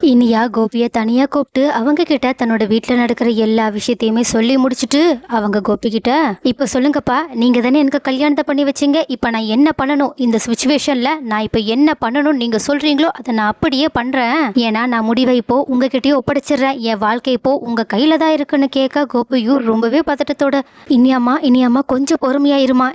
இனியா கோபியை தனியாக கூப்பிட்டு அவங்க கிட்ட தன்னோட வீட்டில் நடக்கிற எல்லா விஷயத்தையுமே சொல்லி முடிச்சிட்டு அவங்க கோபி கிட்ட இப்போ சொல்லுங்கப்பா நீங்கள் தானே எனக்கு கல்யாணத்தை பண்ணி வச்சீங்க இப்போ நான் என்ன பண்ணணும்? இந்த சுச்சுவேஷனில் நான் இப்போ என்ன பண்ணணும்னு நீங்கள் சொல்கிறீங்களோ அதை நான் அப்படியே பண்ணுறேன் ஏன்னா நான் முடிவை இப்போ உங்ககிட்டயே ஒப்படைச்சிடுறேன். என் வாழ்க்கை இப்போ உங்கள் கையில் தான் இருக்குன்னு கேட்க கோபியும் ரொம்பவே பதட்டத்தோட இனியாமா இனியாமா கொஞ்சம் பொறுமையா இருமா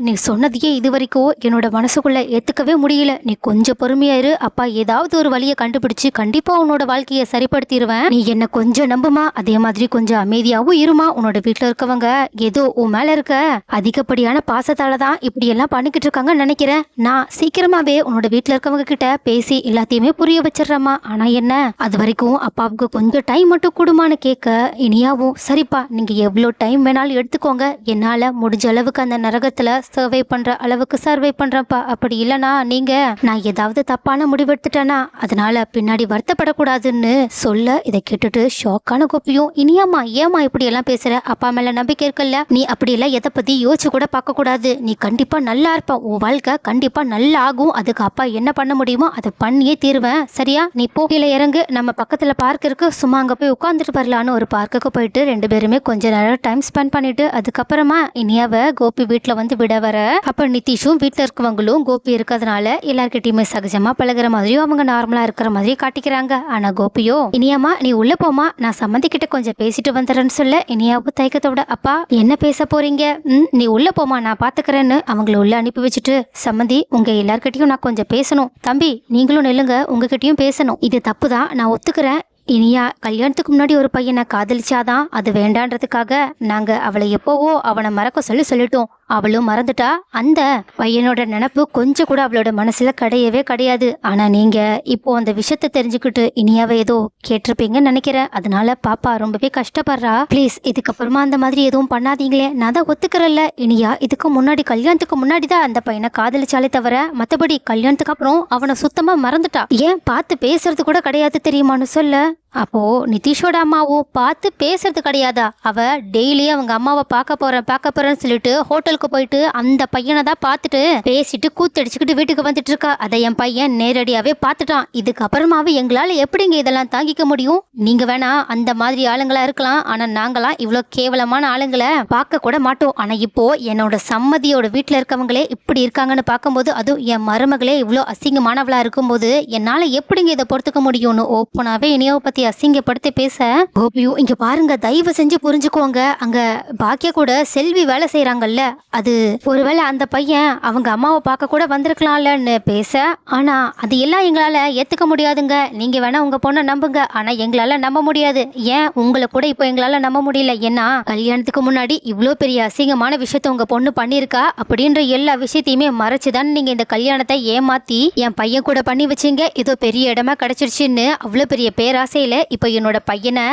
நீ சொன்னதையே இது வரைக்கும் என்னோட மனசுக்குள்ளே ஏற்றுக்கவே முடியல. நீ கொஞ்சம் பொறுமையாக இரு அப்பா ஏதாவது ஒரு வழியை கண்டுபிடிச்சு கண்டிப்பா உன்னோட வாழ்க்கையை சரிப்படுத்திடுவேன் நீ என்ன கொஞ்சம் நம்புமா? அதே மாதிரி கொஞ்சம் அமைதியாவும் இருமா? உன்னோட வீட்டுல இருக்கவங்க ஏதோ உன் மேல இருக்க அதிகப்படியான பாசத்தால தான் இப்படி எல்லாம் பண்ணிக்கிட்டு இருக்காங்கன்னு நினைக்கிறேன். நான் சீக்கிரமாவே உன்னோட வீட்டுல இருக்கவங்க கிட்ட பேசி எல்லாத்தையுமே புரிய வச்சிடுறேம்மா. ஆனா என்ன? அது வரைக்கும் அப்பாவுக்கு கொஞ்சம் டைம் மட்டும் கொடுமான்னு கேட்க இனியாவும் சரிப்பா நீங்க எவ்வளோ டைம் வேணாலும் எடுத்துக்கோங்க. என்னால முடிஞ்ச அளவுக்கு அந்த நரகத்துல சர்வை பண்ற அளவுக்கு சர்வை பண்றப்பா அப்படி இல்லனா நீங்க நான் ஏதாவது தப்பான முடிவெடுத்துட்டேன்னா அதனால பின்னாடி வருத்தப்படக்கூடாதுன்னு சொல்ல இதை கேட்டுட்டு ஷாக்கான கோப்பியும் இனியாமா ஏமா இப்படி எல்லாம் பேசுற? அப்பா மேல நம்பிக்கை இருக்குல்ல? நீ அப்படி எல்லாம் எதை பத்தி யோசிச்சு கூட பார்க்க கூடாது நீ கண்டிப்பா நல்லா இருப்ப. உன் வாழ்க்கை கண்டிப்பா நல்லா ஆகும். அதுக்கு அப்பா என்ன பண்ண முடியுமோ அதை பண்ணியே தீருவேன். சரியா? நீ போகையில இறங்கு. நம்ம பக்கத்துல பார்க் இருக்கு. சும்மா அங்க போய் உட்காந்துட்டு வரலான்னு ஒரு பார்க்குக்கு போயிட்டு ரெண்டு பேருமே கொஞ்ச நேரம் டைம் ஸ்பெண்ட் பண்ணிட்டு அதுக்கப்புறமா இனியாவ கோபி வீட்டுல வந்து விட வர. அப்ப நிதிஷும் வீட்டுல இருக்கவங்களும் கோபி இருக்கிறதுனால எல்லார்கிட்டயுமே சகஜமா பழகுற மாதிரியும் அவங்க நார்மலா இருக்கிற மாதிரி காட்டிக்கிறாங்க. ஆனா கோபியோ இனியாமா நீ உள்ள போமா நான் சம்மந்தி கிட்ட கொஞ்சம் பேசிட்டு வந்துடுறேன்னு சொல்ல இனியாவும் தயக்கத்தோட அப்பா என்ன பேச போறீங்க? ம் நீ உள்ள போமா நான் பாத்துக்கிறேன்னு. அவங்கள உள்ள அனுப்பி வச்சுட்டு சம்மந்தி உங்க எல்லார்கிட்டயும் நான் கொஞ்சம் பேசணும். தம்பி நீங்களும் நெல்லுங்க உங்ககிட்டயும் பேசணும். இது தப்பு தான் நான் ஒத்துக்கிறேன். இனியா கல்யாணத்துக்கு முன்னாடி ஒரு பையனை காதலிச்சாதான் அது வேண்டான்றதுக்காக நாங்க அவளை எப்போவோ அவனை மறக்க சொல்லி சொல்லிட்டோம். அவளும் மறந்துட்டா. அந்த பையனோட நினப்பு கொஞ்சம் கூட அவளோட மனசுல கிடையவே கிடையாது. ஆனா நீங்க இப்போ அந்த விஷயத்த தெரிஞ்சுக்கிட்டு இனியாவை ஏதோ கேட்டிருப்பீங்கன்னு நினைக்கிறேன். அதனால பாப்பா ரொம்பவே கஷ்டப்படுறா. ப்ளீஸ் இதுக்கப்புறமா அந்த மாதிரி எதுவும் பண்ணாதீங்களே. நான் தான் ஒத்துக்கிறல்ல இனியா இதுக்கு முன்னாடி கல்யாணத்துக்கு முன்னாடி தான் அந்த பையனை காதலிச்சாலே தவிர மத்தபடி கல்யாணத்துக்கு அப்புறம் அவனை சுத்தமா மறந்துட்டா. ஏன் பார்த்து பேசுறது கூட கிடையாது தெரியுமான்னு சொல்ல. அப்போ நிதிஷோட அம்மாவும் பார்த்து பேசுறது கிடையாதா? அவ டெய்லி அவங்க அம்மாவை பார்க்க போறேன் பார்க்க போறேன்னு சொல்லிட்டு ஹோட்டலுக்கு போயிட்டு அந்த பையனை தான் பார்த்துட்டு பேசிட்டு கூத்தடிச்சுக்கிட்டு வீட்டுக்கு வந்துட்டு இருக்கா. அதை என் பையன் நேரடியாவே பார்த்துட்டான். இதுக்கப்புறமாவே எங்களால எப்படிங்க இதெல்லாம் தாங்கிக்க முடியும்? நீங்க வேணா அந்த மாதிரி ஆளுங்களா இருக்கலாம். ஆனா நாங்களாம் இவ்வளோ கேவலமான ஆளுங்களை பார்க்க கூட மாட்டோம். ஆனா இப்போ என்னோட சம்மதியோட வீட்டில் இருக்கவங்களே இப்படி இருக்காங்கன்னு பார்க்கும்போது அதுவும் என் மருமகளே இவ்வளோ அசிங்கமானவளா இருக்கும்போது என்னால எப்படிங்க இதை பொறுத்துக்க முடியும்னு ஓப்பனாவே இனியாவை பத்தி அசிங்கப்படுத்தி பேச. கோபியும் இங்க பாருங்க தயவு செஞ்சு புரிஞ்சுக்கோங்க. அங்க பாக்கியா கூட செல்வி வேலை செய்யறாங்கல்ல அது ஒருவேளை அந்த பையன் அவங்க அம்மாவை பார்க்க கூட வந்திருக்கலாம்லன்னு பேச. ஆனா அது எல்லாம் எங்களால ஏத்துக்க முடியாதுங்க. நீங்க வேணா உங்க பொண்ணை நம்புங்க. ஆனா எங்களால நம்ப முடியாது. ஏன்? உங்களை கூட இப்போ எங்களால நம்ப முடியல. ஏன்னா கல்யாணத்துக்கு முன்னாடி இவ்வளோ பெரிய அசிங்கமான விஷயத்த உங்க பொண்ணு பண்ணியிருக்கா? அப்படின்ற எல்லா விஷயத்தையுமே மறைச்சுதான் நீங்க இந்த கல்யாணத்தை ஏமாத்தி என் பையன் கூட பண்ணி வச்சீங்க. ஏதோ பெரிய இடமா கிடைச்சிருச்சுன்னு அவ்வளோ பெரிய பேராசை இப்போ என்னோட பையனை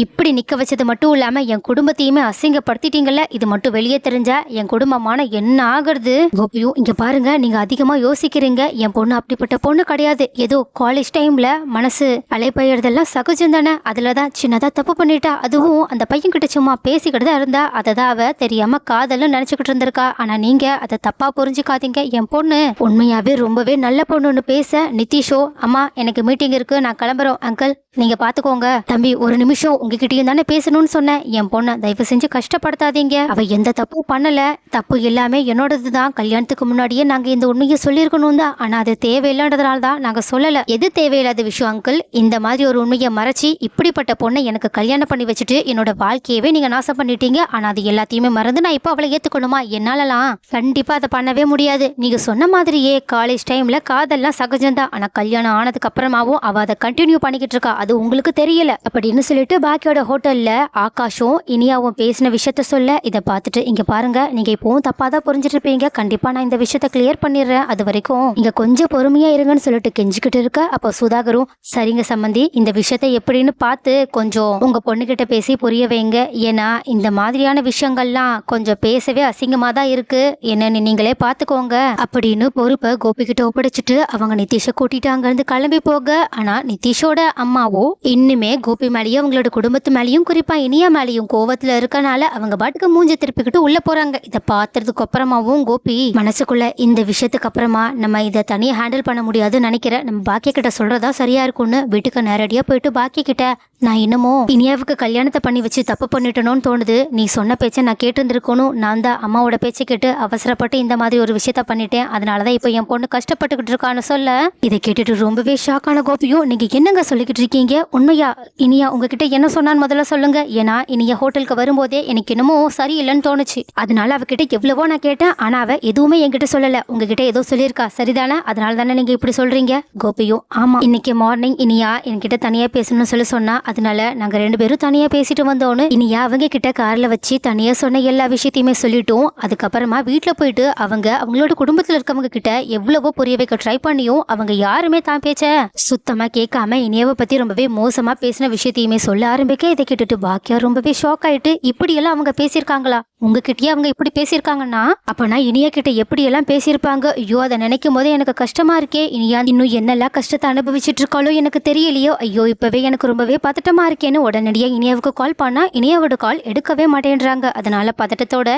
இப்படி நிற்க வச்சது மட்டும் இல்லாமல் என் குடும்பத்தையுமே அசிங்கப்படுத்திட்டீங்கல்ல? இது மட்டும் வெளியே தெரிஞ்சா என் குடும்பமான என்ன ஆகுறது? கோபியும் இங்கே பாருங்க. நீங்கள் அதிகமாக யோசிக்கிறீங்க. என் பொண்ணு அப்படிப்பட்ட பொண்ணு கிடையாது. ஏதோ காலேஜ் டைமில் மனசு அலைப்பயறதெல்லாம் சகஜம் தானே? அதில் தான் சின்னதாக தப்பு பண்ணிட்டா. அதுவும் அந்த பையன் கிட்ட சும்மா பேசிக்கிட்டு தான் இருந்தா. அதை தான் அவ தெரியாமல் காதல்னு நினச்சிக்கிட்டு இருந்திருக்கா. ஆனால் நீங்கள் அதை தப்பாக புரிஞ்சுக்காதீங்க. என் பொண்ணு உண்மையாகவே ரொம்பவே நல்ல பொண்ணுன்னு பேச. நிதிஷோ அம்மா எனக்கு மீட்டிங் இருக்குது நான் கிளம்புறோம் அங்கிள் நீங்கள் பார்த்துக்கோங்க தம்பி ஒரு நிமிஷம் உங்ககிட்டயும் தானே பேசணும்னு சொன்னேன். என் பொண்ணை தயவு செஞ்சு கஷ்டப்படுத்தாதீங்க. அவ எந்த தப்பும் பண்ணல. தப்பு எல்லாமே என்னோடது தான் கல்யாணத்துக்கு முன்னாடியே நாங்க இந்த உண்மையை சொல்லியிருக்கணும் தான். ஆனா அது தேவையில்லாததுனால தான் நாங்க சொல்லல. எது தேவையில்லாத விஷயம் அங்கிள்? இந்த மாதிரி ஒரு உண்மையை மறைச்சி இப்படிப்பட்ட பொண்ணை எனக்கு கல்யாணம் பண்ணி வச்சுட்டு என்னோட வாழ்க்கையவே நீங்க நாசம் பண்ணிட்டீங்க. ஆனா அது எல்லாத்தையுமே மறந்து நான் இப்போ அவளை ஏத்துக்கணுமா? என்னாலலாம் கண்டிப்பா அதை பண்ணவே முடியாது. நீங்க சொன்ன மாதிரியே காலேஜ் டைம்ல காதல்லாம் சகஜம்தான். ஆனா கல்யாணம் ஆனதுக்கு அப்புறமாவும் அவ அதை கண்டினியூ பண்ணிக்கிட்டு இருக்கா. அது உங்களுக்கு தெரியல. அப்படின்னு சொல்லிட்டு பாக்கியோட ஹோட்டலில் ஆகாஷும் இனியாவும் பேசின விஷயத்த சொல்ல இதை பார்த்துட்டு இங்கே பாருங்க நீங்கள் இப்போவும் தப்பாக தான் புரிஞ்சிட்டு இருப்பீங்க கண்டிப்பாக நான் இந்த விஷயத்த கிளியர் பண்ணிடுறேன். அது வரைக்கும் இங்கே கொஞ்சம் பொறுமையாக இருங்கன்னு சொல்லிட்டு கெஞ்சிக்கிட்டு இருக்க. அப்போ சுதாகரும் சரிங்க சம்மந்தி இந்த விஷயத்த எப்படின்னு பார்த்து கொஞ்சம் உங்கள் பொண்ணுக்கிட்ட பேசி புரிய வைங்க. ஏன்னா இந்த மாதிரியான விஷயங்கள்லாம் கொஞ்சம் பேசவே அசிங்கமாக தான் இருக்குது என்னன்னு நீங்களே பார்த்துக்கோங்க. அப்படின்னு பொறுப்பை கோபிக்கிட்ட ஒப்படைச்சிட்டு அவங்க நிதிஷை கூட்டிட்டு அங்கேருந்து கிளம்பி போக ஆனால் நிதிஷோட அம்மாவோ இன்னுமே கோபி மேலேயே அவங்களோட குடும்பத்து மேலேயும் குறிப்பாக இனியா மேலேயும் கோவத்தில் இருக்கனால அவங்க பாட்டுக்கு மூஞ்சி திருப்பிக்கிட்டு உள்ளே போகிறாங்க இதை பார்த்ததுக்கு அப்புறமாவும் கோபி மனசுக்குள்ள இந்த விஷயத்துக்கு அப்புறமா நம்ம இதை தனியாக ஹேண்டில் பண்ண முடியாதுன்னு நினைக்கிறேன் நம்ம பாக்கிய கிட்ட சொல்கிறதா சரியாக இருக்கும்னு வீட்டுக்கு நேரடியாக போயிட்டு பாக்கிய கிட்ட நான் இன்னமும் இனியாவுக்கு கல்யாணத்தை பண்ணி வச்சு தப்பு பண்ணிட்டணும்னு தோணுது. நீ சொன்ன பேச்சை நான் கேட்டுருந்துருக்கணும். நான் தான் அம்மாவோட பேச்சை கேட்டு அவசரப்பட்டு இந்த மாதிரி ஒரு விஷயத்த பண்ணிட்டேன். அதனாலதான் இப்போ என் பொண்ணு கஷ்டப்பட்டுக்கிட்டு இருக்கான்னு சொல்ல. இதை கேட்டுட்டு ரொம்பவே ஷாக்கான கோபியும் நீங்கள் என்னங்க சொல்லிக்கிட்டு இருக்கீங்க? உண்மையா? இனியா உங்ககிட்ட என்ன சொன்னான்னு முதல்ல சொல்லுங்க. ஏன்னா இனிய ஹோட்டலுக்கு வரும்போதே எனக்கு என்னமோ சரியில்லைன்னு தோணுச்சு. அதனால அவகிட்ட எவ்வளவோ நான் கேட்டேன். ஆனா அவ எதுவுமே என்கிட்ட சொல்லல. உங்ககிட்ட ஏதோ சொல்லியிருக்கா. சரிதானே? அதனால தானே நீங்க இப்படி சொல்றீங்க? கோபியும் ஆமா இன்னைக்கு மார்னிங் இனியா என்கிட்ட தனியா பேசணும்னு சொல்லி சொன்னா. அதனால நாங்க ரெண்டு பேரும் தனியா பேசிட்டு வந்தோன்னு இனியா அவங்க கிட்ட கார்ல வச்சு தனியா சொன்ன எல்லா விஷயத்தையுமே சொல்லிட்டோம். அதுக்கப்புறமா வீட்டுல போயிட்டு அவங்க அவங்களோட குடும்பத்துல இருக்கவங்க கிட்ட எவ்வளவோ புரிய வைக்க ட்ரை பண்ணியும் அவங்க யாருமே தான் பேச்ச சுத்தமா கேட்காம இனியாவை பத்தி ரொம்பவே மோசமா பேசின விஷயத்தையுமே சொல்ல ஆரம்பிக்க இதை கேட்டுட்டு பாக்கியா ரொம்பவே ஷாக் ஆயிட்டு இப்படி எல்லாம் அவங்க பேசியிருக்காங்களா? உங்ககிட்டயே அவங்க இப்படி பேசியிருக்காங்கன்னா அப்பனா இனியா கிட்ட எப்படி எல்லாம் பேசியிருப்பாங்க? ஐயோ அதை நினைக்கும் போதே எனக்கு கஷ்டமா இருக்கே. இனியா இன்னும் என்னெல்லாம் கஷ்டத்தை அனுபவிச்சுட்டு இருக்காளோ எனக்கு தெரியலையோ. ஐயோ இப்பவே எனக்கு ரொம்பவே பதட்டமா இருக்கேன்னு உடனடியா இனியாவுக்கு கால் பண்ணா இனியாவோட கால் எடுக்கவே மாட்டேன்றாங்க. அதனால பதட்டத்தோட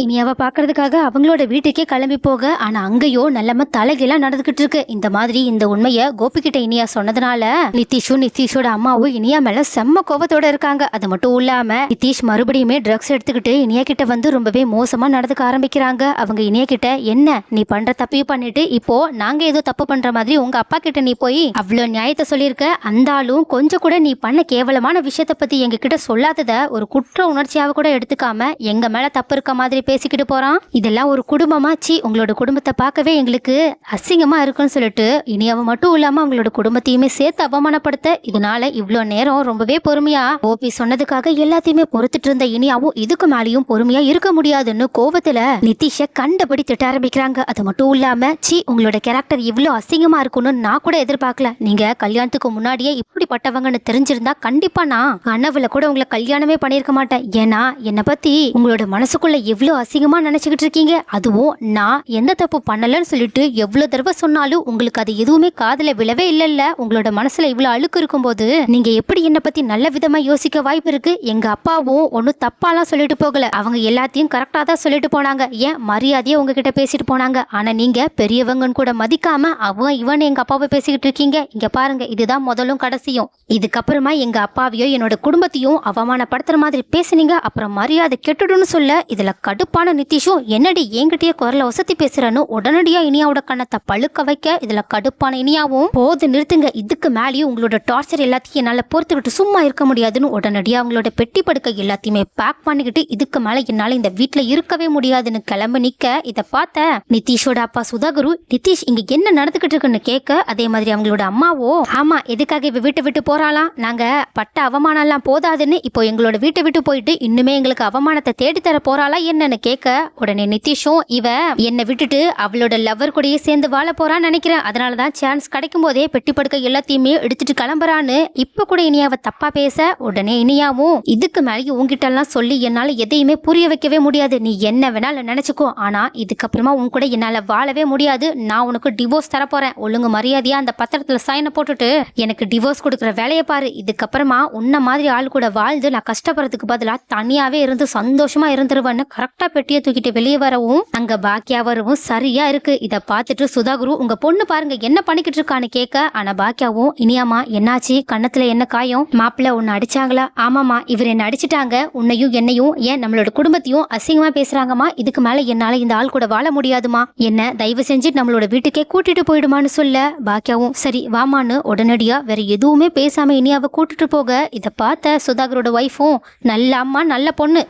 இனியாவை பார்க்கறதுக்காக அவங்களோட வீட்டுக்கே கிளம்பி போக ஆனா அங்கேயோ நல்லம தலைகெல்லாம் நடந்துகிட்டு இருக்கு. இந்த மாதிரி இந்த உண்மைய கோபிகிட்ட இனியா சொன்னதுனால நிதிஷும் நிதிஷோட அம்மாவும் இனியா மேல செம்ம கோபத்தோட இருக்காங்க. அது மட்டும் இல்லாம நிதிஷ் மறுபடியுமே ட்ரக்ஸ் எடுத்துக்கிட்டு இனியா கிட்ட வந்து ரொம்பவே மோசமா நடந்துக்க ஆரம்பிக்கிறாங்க. அவங்க இனியா கிட்ட என்ன நீ பண்ற தப்பையும் பண்ணிட்டு இப்போ நாங்க ஏதோ தப்பு பண்ற மாதிரி உங்க அப்பா கிட்ட நீ போய் அவ்வளவு நியாயத்தை சொல்லியிருக்க. அந்த ஆளும் கொஞ்சம் கூட நீ பண்ண கேவலமான விஷயத்த பத்தி எங்க கிட்ட சொல்லாதத ஒரு குற்ற உணர்ச்சியாக கூட எடுத்துக்காம எங்க மேல தப்பு இருக்க மாதிரி பேசிக்கிட்டு போறான். இதெல்லாம் ஒரு குடும்பமாச்சு. உங்களோட குடும்பத்தை பார்க்கவே எங்களுக்கு அசிங்கமா இருக்குன்னு சொல்லிட்டு இனி அவன் மட்டும் இல்லாமல் அவங்களோட குடும்பத்தையுமே சேர்த்து அவமானப்படுத்த இதனால இவ்வளோ நேரம் ரொம்பவே பொறுமையா ஓபி சொன்னதுக்காக எல்லாத்தையுமே பொறுத்துட்டு இருந்த இனியாவும் இதுக்கு மேலேயும் பொறுமையா இருக்க முடியாதுன்னு கோவத்துல நிதிஷ கண்டபடி திட்ட ஆரம்பிக்கிறாங்க. அது மட்டும் இல்லாம சி உங்களோட கேரக்டர் இவ்வளோ அசிங்கமா இருக்கும்னு நான் கூட எதிர்பார்க்கல. நீங்க கல்யாணத்துக்கு முன்னாடியே இப்படிப்பட்டவங்கன்னு தெரிஞ்சிருந்தா கண்டிப்பா நான் கனவுல கூட உங்களை கல்யாணமே பண்ணியிருக்க மாட்டேன். ஏன்னா என்னை பத்தி உங்களோட மனசுக்குள்ள எவ்வளோ ரொம்ப அசிங்கமாக நினச்சிக்கிட்டு இருக்கீங்க. அதுவும் நான் எந்த தப்பு பண்ணலைன்னு சொல்லிட்டு எவ்வளோ தடவை சொன்னாலும் உங்களுக்கு அது எதுவுமே காதில் விழவே இல்லைல்ல. உங்களோட மனசில் இவ்வளோ அழுக்கு இருக்கும்போது நீங்கள் எப்படி என்னை பற்றி நல்ல விதமாக யோசிக்க வாய்ப்பு இருக்குது எங்கள் அப்பாவும் ஒன்றும் தப்பாலாம் சொல்லிட்டு போகல. அவங்க எல்லாத்தையும் கரெக்டாக தான் சொல்லிட்டு போனாங்க. ஏன்? மரியாதையா உங்ககிட்ட பேசிட்டு போனாங்க. ஆனால் நீங்கள் பெரியவங்கன்னு கூட மதிக்காமல் அவன் இவன் எங்கள் அப்பாவை பேசிக்கிட்டு இருக்கீங்க. இங்கே பாருங்க இதுதான் முதலும் கடைசியும். இதுக்கப்புறமா எங்கள் அப்பாவையோ என்னோட குடும்பத்தையும் அவமானப்படுத்துகிற மாதிரி பேசுனீங்க. அப்புறம் மரியாதை கெட்டுடுன்னு சொல்ல இதுல கடுப்பான நிதிஷும் என்னடி என்கிட்டயே குரல வசதி பேசுறன்னு உடனடியா இனியாவோட கண்ணத்தை பழுக்க வைக்க இதுல கடுப்பான இனியாவும்? போது நிறுத்துங்க இதுக்கு மேலேயும் உங்களோட டார்ச்சர் எல்லாத்தையும் என்னால பொறுத்துக்கிட்டு சும்மா இருக்க முடியாதுன்னு உடனடியா அவங்களோட பெட்டி படுக்கை எல்லாத்தையுமே பேக் பண்ணிக்கிட்டு இதுக்கு மேல என்னால இந்த வீட்டில் இருக்கவே முடியாதுன்னு கிளம்பி நிக்க. இதை பார்த்த நிதிஷோட அப்பா சுதாகரு நிதிஷ் இங்க என்ன நடந்துகிட்டு இருக்குன்னு கேட்க அதே மாதிரி அவங்களோட அம்மாவோ ஆமா எதுக்காக இவ வீட்டை விட்டு போறாளாம்? நாங்க பட்ட அவமானம் எல்லாம் போதாதுன்னு இப்போ எங்களோட வீட்டை விட்டு போயிட்டு இன்னுமே எங்களுக்கு அவமானத்தை தேடி தர போறாளா என்னன்னு கேட்க உடனே நிதிஷும் இவ என்னை விட்டுட்டு அவளோட லவ்வர் கூடயே சேர்ந்து வாழ போறான்னு நினைக்கிறேன். அதனால தான் சான்ஸ் கிடைக்கும் போதே பெட்டி படுக்க எல்லாத்தையுமே எடுத்துட்டு கிளம்புறான்னு. இப்ப கூட இனியாவ தப்பா பேச உடனே இனியாவும் இதுக்கு மேலேயும் உங்ககிட்ட எல்லாம் சொல்லி என்னால எதையுமே புரிய வைக்கவே முடியாது. நீ என்ன வேணாலும் நினைச்சுக்கோ. ஆனா இதுக்கப்புறமா உன் கூட என்னால வாழவே முடியாது. நான் உனக்கு டிவோர்ஸ் தரப்போறேன் ஒழுங்கு மரியாதையா அந்த பத்திரத்துல சைனை போட்டுட்டு எனக்கு டிவோர்ஸ் கொடுக்குற வேலையை பாரு. இதுக்கப்புறமா உன்ன மாதிரி ஆள் கூட வாழ்ந்து நான் கஷ்டப்படுறதுக்கு பதிலாக தனியாவே இருந்து சந்தோஷமா இருந்துருவேன்னு கரெக்டா பெட்டியை தூக்கிட்டு வெளியே வரவும் அங்க பாக்கியா வரவும் சரியா இருக்கு. இத பார்த்துட்டு சுதாகுரு உங்க பொண்ணு பாருங்க என்ன பண்ணிக்கிட்டு இருக்கான்னு கேட்க ஆனா பாக்கியாவும் இனியாமா என்னாச்சு? கண்ணத்துல என்ன காயம்? மாப்பிள்ள உன்னை அடிச்சாங்களா? ஆமாமா இவர் என்ன அடிச்சிட்டாங்க. உன்னையும் என்னையும் ஏன் நம்மளோட குடும்பத்தையும் அசிங்கமா பேசுறாங்கம்மா? இதுக்கு மேல என்னால இந்த ஆள் கூட வாழ முடியாதுமா என்ன தயவு செஞ்சு நம்மளோட வீட்டுக்கே கூட்டிட்டு போயிடுமான்னு சொல்ல? பாக்கியாவும் சரி வாமான்னு உடனடியா வேற எதுவுமே பேசாம இனியாவை கூட்டிட்டு போக. இதை பார்த்த சுதாகரோட ஒய்ஃபும் நல்ல அம்மா நல்ல பொண்ணு.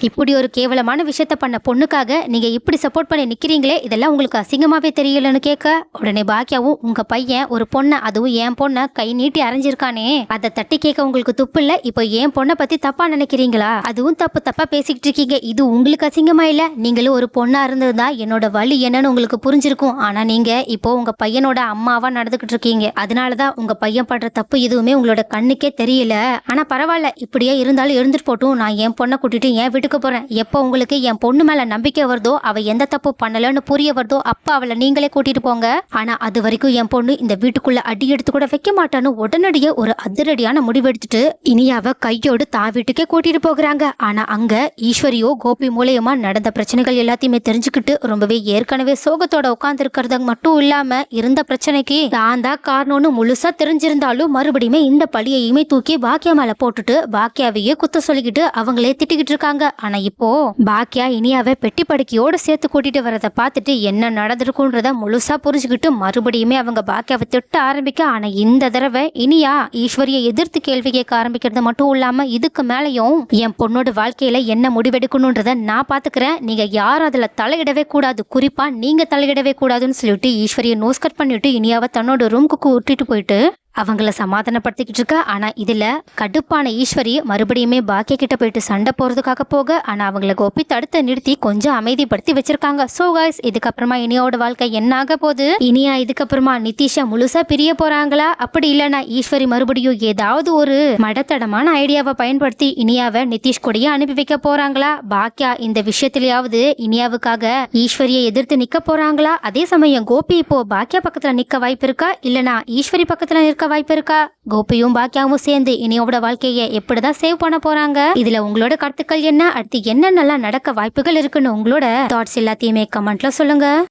இப்படி ஒரு கேவலமான விஷயத்த பண்ண பொண்ணுக்காக நீங்க இப்படி சப்போர்ட் பண்ணி நிக்கிறீங்களே இதெல்லாம் உங்களுக்கு அசிங்கமாவே தெரியலன்னு கேட்க உடனே பாக்கியாவும் உங்க பையன் ஒரு பொண்ணை அதுவும் என் பொண்ணை கை நீட்டி அரைஞ்சிருக்கானே அதை தட்டி கேட்க உங்களுக்கு துப்பு இல்ல? இப்போ என் பொண்ணை பத்தி தப்பா நினைக்கிறீங்களா? அதுவும் தப்பு தப்பா பேசிக்கிட்டு இருக்கீங்க. இது உங்களுக்கு அசிங்கமா இல்ல? நீங்களும் ஒரு பொண்ணா இருந்ததுதான் என்னோட வழி என்னன்னு உங்களுக்கு புரிஞ்சிருக்கும். ஆனா நீங்க இப்போ உங்க பையனோட அம்மாவா நடந்துகிட்டு இருக்கீங்க. அதனாலதான் உங்க பையன் பண்ற தப்பு எதுவுமே உங்களோட கண்ணுக்கே தெரியல. ஆனா பரவாயில்ல இப்படியே இருந்தாலும் இருந்துட்டு போட்டும். நான் என் பொண்ணை கூட்டிட்டு என் வீட்டுக்கு எடுக்க போகிறேன் எப்போ உங்களுக்கு என் பொண்ணு மேலே நம்பிக்கை வருதோ அவள் எந்த தப்பு பண்ணலன்னு புரிய வருதோ அப்போ அவளை நீங்களே கூட்டிட்டு போங்க. ஆனால் அது வரைக்கும் என் பொண்ணு இந்த வீட்டுக்குள்ளே அடி எடுத்து கூட வைக்க மாட்டான்னு உடனடியே ஒரு அதிரடியான முடிவெடுத்துட்டு இனியாவை கையோடு தான் வீட்டுக்கே கூட்டிட்டு போகிறாங்க. ஆனால் அங்கே ஈஸ்வரியோ கோபி மூலயமா நடந்த பிரச்சனைகள் எல்லாத்தையுமே தெரிஞ்சுக்கிட்டு ரொம்பவே ஏற்கனவே சோகத்தோட உட்கார்ந்து இருக்கிறது மட்டும் இல்லாம இருந்த பிரச்சனைக்கு தான் தான் காரணம்னு முழுசா தெரிஞ்சிருந்தாலும் மறுபடியுமே இந்த பழியையுமே தூக்கி பாக்கியா மேல போட்டுட்டு பாக்கியாவையே குத்த சொல்லிக்கிட்டு அவங்களே திட்டிக்கிட்டு இருக்காங்க. ஆனா இப்போ பாக்கியா இனியாவை பெட்டி படுக்கையோட சேர்த்து கூட்டிட்டு வரதை பார்த்துட்டு என்ன நடந்திருக்குன்றத முழுசா புரிஞ்சுக்கிட்டு மறுபடியுமே அவங்க பாக்கியாவை திட்ட ஆரம்பிக்க ஆனா இந்த தடவை இனியா ஈஸ்வரியை எதிர்த்து கேள்வி கேட்க ஆரம்பிக்கிறது மட்டும் இல்லாம இதுக்கு மேலையும் என் பொண்ணோட வாழ்க்கையில என்ன முடிவெடுக்கணுன்றத நான் பாத்துக்கிறேன். நீங்க யாரும் அதுல தலையிடவே கூடாது. குறிப்பா நீங்க தலையிடவே கூடாதுன்னு சொல்லிட்டு ஈஸ்வரியை நோஸ் கட் பண்ணிட்டு இனியாவை தன்னோட ரூமுக்கு கூட்டிட்டு போயிட்டு அவங்கள சமாதானப்படுத்திக்கிட்டு இருக்கா? ஆனால் இதில் கடுப்பான ஈஸ்வரி மறுபடியுமே பாக்கிய கிட்ட போயிட்டு சண்டை போகிறதுக்காக போக ஆனால் அவங்கள கோபி தடுத்து நிறுத்தி கொஞ்சம் அமைதிப்படுத்தி வச்சிருக்காங்க. ஸோ காய்ஸ் இதுக்கப்புறமா இனியாவோட வாழ்க்கை என்ன ஆக போகுது? இனியா இதுக்கப்புறமா நிதிஷா முழுசா பிரிய போறாங்களா? அப்படி இல்லைனா ஈஸ்வரி மறுபடியும் ஏதாவது ஒரு மடத்தடமான ஐடியாவை பயன்படுத்தி இனியாவை நிதிஷ் கூடயே அனுப்பி வைக்க போறாங்களா? பாக்கியா இந்த விஷயத்திலேயாவது இனியாவுக்காக ஈஸ்வரியை எதிர்த்து நிக்க போறாங்களா? அதே சமயம் கோபி இப்போ பாக்கியா பக்கத்துல நிக்க வாய்ப்பு இருக்கா? இல்லனா ஈஸ்வரி பக்கத்துல வாய்ப்பு இருக்கா கோபியும் பாக்கியாவும் சேர்ந்து இனியோட வாழ்க்கையை எப்படிதான் சேவ் பண்ண போறாங்க? இதுல உங்களோட கருத்துக்கள் என்ன? அடுத்து என்ன நல்லா நடக்க வாய்ப்புகள் இருக்குன்னு உங்களோட தாட்ஸ் எல்லாத்தையுமே கமெண்ட்ல சொல்லுங்க.